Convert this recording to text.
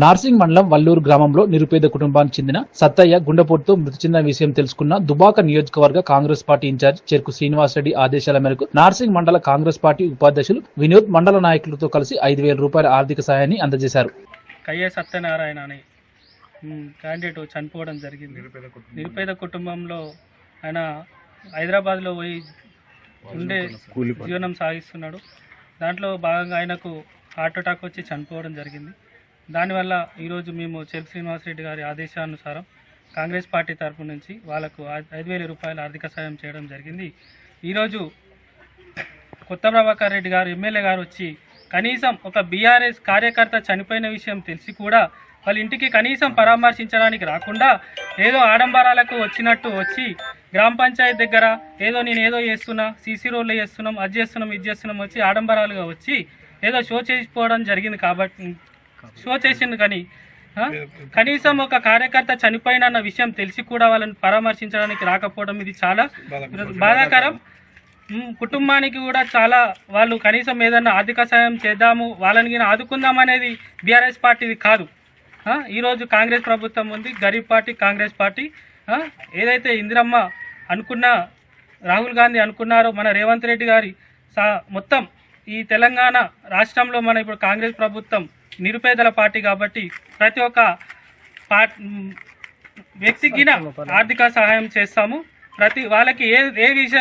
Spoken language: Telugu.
నార్సింగ్ మండలం వల్లూరు గ్రామంలో నిరుపేద కుటుంబానికి చెందిన సత్తయ్య గుండెపోటుతో మృతి చెందిన విషయం తెలుసుకున్న దుబాక నియోజకవర్గ కాంగ్రెస్ పార్టీ ఇన్ఛార్జ్ చెరుకు శ్రీనివాసరెడ్డి ఆదేశాల మేరకు నార్సింగ్ మండల కాంగ్రెస్ పార్టీ ఉపాధ్యక్షులు వినోద్ మండల నాయకులతో కలిసి ఐదు వేల రూపాయల ఆర్థిక సాయాన్ని అందజేశారు. కయ్యే సత్యనారాయణ అని క్యాండిడేట్ చనిపోవడం జరిగింది. నిరుపేద కుటుంబంలో. ఆయన హైదరాబాద్లో పోయి ఉండే జీవనం సాగిస్తున్నాడు. దాంట్లో భాగంగా ఆయనకు హార్ట్ అటాక్ వచ్చి చనిపోవడం జరిగింది. దానివల్ల ఈరోజు మేము చెరుకు శ్రీనివాసరెడ్డి గారి ఆదేశానుసారం కాంగ్రెస్ పార్టీ తరపు నుంచి వాళ్ళకు ఐదు వేల రూపాయల ఆర్థిక సాయం చేయడం జరిగింది. ఈరోజు కొత్త ప్రభాకర్ రెడ్డి గారు ఎమ్మెల్యే గారు వచ్చి కనీసం ఒక బీఆర్ఎస్ కార్యకర్త చనిపోయిన విషయం తెలిసి కూడా వాళ్ళ ఇంటికి కనీసం పరామర్శించడానికి రాకుండా ఏదో ఆడంబరాలకు వచ్చినట్టు వచ్చి గ్రామ పంచాయతీ దగ్గర ఏదో నేను ఏదో చేస్తున్నా సీసీ రోడ్లు చేస్తున్నాం అది చేస్తున్నాం ఇది చేస్తున్నాం వచ్చి ఆడంబరాలుగా వచ్చి ఏదో షో చేసిపోవడం జరిగింది కాబట్టి షో చేసింది కానీ? కనీసం ఒక కార్యకర్త చనిపోయిన విషయం తెలిసి కూడా వాళ్ళని పరామర్శించడానికి రాకపోవడం ఇది చాలా బాధాకరం. కుటుంబానికి కూడా చాలా వాళ్ళు కనీసం ఏదన్నా ఆర్థిక సాయం చేద్దాము వాళ్ళని ఆదుకుందాం అనేది బీఆర్ఎస్ పార్టీది కాదు. ఈరోజు కాంగ్రెస్ ప్రభుత్వం ఉంది గరీబ్ పార్టీ కాంగ్రెస్ పార్టీ. ఏదైతే ఇందిరమ్మ అనుకున్న రాహుల్ గాంధీ అనుకున్నారో మన రేవంత్ రెడ్డి గారి మొత్తం ఈ తెలంగాణ రాష్ట్రంలో మన ఇప్పుడు కాంగ్రెస్ ప్రభుత్వం నిరుపేదల పార్టీ కాబట్టి ప్రతి ఒక్క పార్ట్ వ్యక్తికి ఆర్థిక సహాయం చేస్తాము. ప్రతి వాళ్ళకి ఏ ఏ విషయం